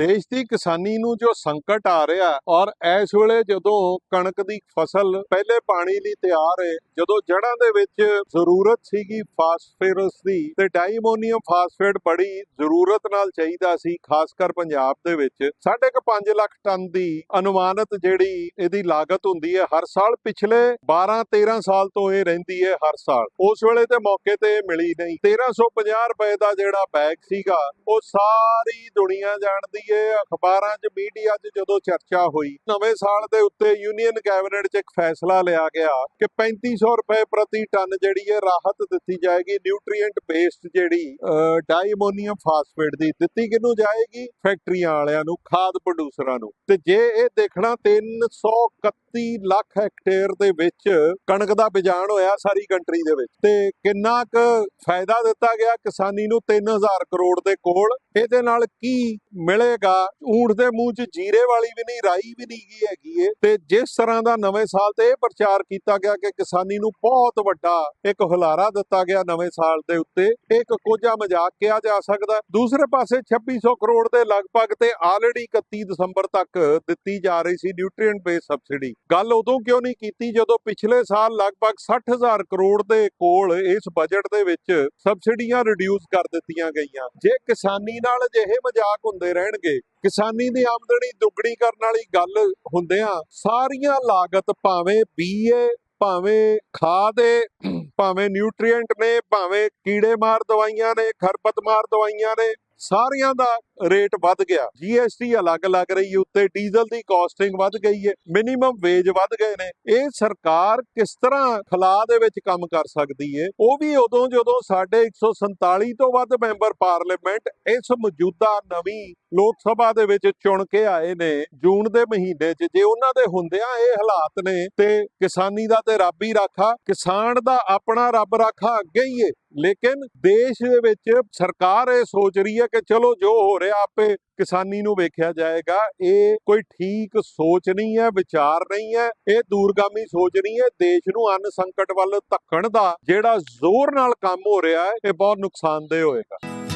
ਦੇਸ਼ ਦੀ ਕਿਸਾਨੀ ਨੂੰ ਜੋ ਸੰਕਟ ਆ ਰਿਹਾ ਔਰ ਇਸ ਵੇਲੇ ਜਦੋਂ ਕਣਕ ਦੀ ਫਸਲ ਪਹਿਲੇ ਪਾਣੀ ਲਈ ਤਿਆਰ ਹੈ, ਜਦੋਂ ਜੜ੍ਹਾਂ ਦੇ ਵਿੱਚ ਜ਼ਰੂਰਤ ਸੀਗੀ ਫਾਸਫੇਰਸ ਦੀ ਤੇ ਡਾਈਮੋਨੀਅਮ ਫਾਸਫੇਟ ਬੜੀ ਜ਼ਰੂਰਤ ਨਾਲ ਚਾਹੀਦਾ ਸੀ, ਖਾਸ ਕਰ ਪੰਜਾਬ ਦੇ ਵਿੱਚ, ਸਾਢੇ ਕੁ 5 ਲੱਖ ਟਨ ਦੀ ਅਨੁਮਾਨਿਤ ਜਿਹੜੀ ਇਹਦੀ ਲਾਗਤ ਹੁੰਦੀ ਹੈ, ਹਰ ਸਾਲ ਪਿਛਲੇ 12 13 ਸਾਲ ਤੋਂ ਇਹ ਰਹਿੰਦੀ ਹੈ ਹਰ ਸਾਲ, ਉਸ ਵੇਲੇ ਤੇ ਮੌਕੇ ਤੇ ਇਹ ਮਿਲੀ ਨਹੀਂ 1350 ਰੁਪਏ ਦਾ ਜਿਹੜਾ ਬੈਗ ਸੀਗਾ, ਉਹ ਸਾਰੀ ਦੁਨੀਆ ਜਾਣਦੀ ਹੈ, ਅਖਬਾਰਾਂ 'ਚ, ਮੀਡੀਆ 'ਚ ਜਦੋਂ ਚਰਚਾ ਹੋਈ, ਨਵੇਂ ਸਾਲ ਦੇ ਉੱਤੇ ਯੂਨੀਅਨ ਕੈਬਨਿਟ 'ਚ ਇੱਕ ਫੈਸਲਾ ਲਿਆ ਗਿਆ ਕਿ 3500 ਰੁਪਏ ਪ੍ਰਤੀ ਟਨ ਜਿਹੜੀ ਹੈ, ਰਾਹਤ ਦਿੱਤੀ ਜਾਏਗੀ, ਨਿਊਟ੍ਰੀਐਂਟ ਬੇਸਡ ਜਿਹੜੀ ਡਾਈਮੋਨੀਅਮ ਫਾਸਫੇਟ ਦੀ, ਦਿੱਤੀ ਕਿਹਨੂੰ ਜਾਏਗੀ? ਫੈਕਟਰੀਆਂ ਵਾਲਿਆਂ ਨੂੰ, ਖਾਦ ਪ੍ਰੋਡਿਊਸਰਾਂ ਨੂੰ। ਤੇ ਜੇ ਇਹ ਦੇਖਣਾ 331 ਲੱਖ ਹੈਕਟੇਅਰ ਦੇ ਵਿੱਚ ਕਣਕ ਦਾ ਬਿਜਾਨ ਹੋਇਆ ਸਾਰੀ ਕੰਟਰੀ ਦੇ ਵਿੱਚ। ਤੇ ਕਿੰਨਾ ਕੁ ਫਾਇਦਾ ਦਿੱਤਾ ਗਿਆ ਕਿਸਾਨੀ ਨੂੰ 3000 ਕਰੋੜ ਦੇ ਕੋਲ। ਇਹਦੇ ਨਾਲ ਕੀ ਮਿਲੇਗਾ? ਊਂਠ ਦੇ ਮੂੰਹ 'ਚ ਜੀਰੇ ਵਾਲੀ ਵੀ ਨਹੀਂ, ਰਾਈ ਵੀ ਨਹੀਂ ਗਈ ਹੈਗੀ ਏ ਤੇ ਜਿਸ ਤਰ੍ਹਾਂ ਦਾ ਨਵੇਂ ਸਾਲ ਤੇ ਇਹ ਪ੍ਰਚਾਰ ਕੀਤਾ ਗਿਆ ਕਿ ਕਿਸਾਨੀ ਨੂੰ ਬਹੁਤ ਵੱਡਾ ਇੱਕ ਹੁਲਾਰਾ ਦਿੱਤਾ ਗਿਆ ਨਵੇਂ ਸਾਲ ਦੇ ਉੱਤੇ, ਇਹ ਇੱਕ ਕੋਝਾ ਮਜ਼ਾਕ ਕਿਹਾ ਜਾ ਸਕਦਾ। ਦੂਸਰੇ ਪਾਸੇ 2600 ਕਰੋੜ ਦੇ ਲਗਭਗ ਤੇ ਆਲਰੇਡੀ 31 ਦਸੰਬਰ ਤੱਕ ਦਿੱਤੀ ਜਾ ਰਹੀ ਸੀ ਨਿਊਟ੍ਰੀਐਂਟ ਬੇਸ ਸਬਸਿਡੀ ਗੱਲ ਉਦੋਂ ਕਿਉਂ ਨਹੀਂ ਕੀਤੀ ਜਦੋਂ ਪਿਛਲੇ ਸਾਲ ਲਗਭਗ 60000 ਕਰੋੜ ਦੇ ਕੋਲ ਇਸ ਬਜਟ ਦੇ ਵਿੱਚ ਸਬਸਿਡੀਆਂ ਰਿਡਿਊਸ ਕਰ ਦਿੱਤੀਆਂ ਗਈਆਂ। ਜੇ ਕਿਸਾਨੀ ਨਾਲ ਅਜਿਹੇ ਮਜ਼ਾਕ ਹੁੰਦੇ ਰਹਿਣਗੇ, ਕਿਸਾਨੀ ਦੀ ਆਮਦਨੀ ਦੁੱਗਣੀ ਕਰਨ ਵਾਲੀ ਗੱਲ ਹੁੰਦਿਆਂ ਸਾਰੀਆਂ ਲਾਗਤ ਭਾਵੇਂ ਬੀਏ, ਭਾਵੇਂ ਖਾਦ ਏ, ਭਾਵੇਂ ਨਿਊਟ੍ਰੀਐਂਟ ਨੇ, ਭਾਵੇਂ ਕੀੜੇ ਮਾਰ ਦਵਾਈਆਂ ਨੇ ਖਰਪਤਮਾਰ ਦਵਾਈਆਂ ਨੇ ਸਾਰੀਆਂ ਦਾ ਰੇਟ ਵੱਧ ਗਿਆ। ਜੀਐਸਟੀ ਅਲੱਗ ਲੱਗ ਰਹੀ ਹੈ, ਉੱਤੇ ਡੀਜ਼ਲ ਦੀ ਕਾਸਟਿੰਗ ਵੱਧ ਗਈ ਹੈ ਮਿਨੀਮਮ ਵੇਜ ਵੱਧ ਗਏ ਨੇ। ਇਹ ਸਰਕਾਰ ਕਿਸ ਤਰ੍ਹਾਂ ਖਲਾ ਦੇ ਵਿੱਚ ਕੰਮ ਕਰ ਸਕਦੀ ਹੈ? ਉਹ ਵੀ ਉਦੋਂ ਜਦੋਂ ਸਾਡੇ 147 ਤੋਂ ਵੱਧ ਮੈਂਬਰ ਪਾਰਲੀਮੈਂਟ ਇਸ ਮੌਜੂਦਾ ਨਵੀਂ ਲੋਕ ਸਭਾ ਦੇ ਵਿੱਚ ਚੁਣ ਕੇ ਆਏ ਨੇ, ਜੂਨ ਦੇ ਮਹੀਨੇ 'ਚ, ਜੇ ਉਹਨਾਂ ਦੇ ਹੁੰਦਿਆਂ ਇਹ ਹਾਲਾਤ ਨੇ, ਤੇ ਕਿਸਾਨੀ ਦਾ ਤੇ ਰੱਬ ਹੀ ਰਾਖਾ, ਕਿਸਾਨ ਦਾ ਆਪਣਾ ਰੱਬ ਰਾਖਾ ਅੱਗੇ ਹੀ ਏ। ਲੇਕਿਨ ਦੇਸ਼ ਦੇ ਵਿੱਚ ਸਰਕਾਰ ਇਹ ਸੋਚ ਰਹੀ ਹੈ ਕਿ ਚਲੋ ਜੋ ਹੋ ਰਿਹਾ ਆਪੇ ਕਿਸਾਨੀ ਨੂੰ ਵੇਖਿਆ ਜਾਏਗਾ। ਇਹ ਕੋਈ ਠੀਕ ਸੋਚ ਨਹੀਂ ਹੈ, ਵਿਚਾਰ ਨਹੀਂ ਹੈ। ਇਹ ਦੂਰਗਾਮੀ ਸੋਚ ਨਹੀਂ ਹੈ। ਦੇਸ਼ ਨੂੰ ਅੰਨ ਸੰਕਟ ਵੱਲ ਧੱਕਣ ਦਾ ਜਿਹੜਾ ਜ਼ੋਰ ਨਾਲ ਕੰਮ ਹੋ ਰਿਹਾ ਹੈ, ਇਹ ਬਹੁਤ ਨੁਕਸਾਨਦੇਹ ਹੋਏਗਾ।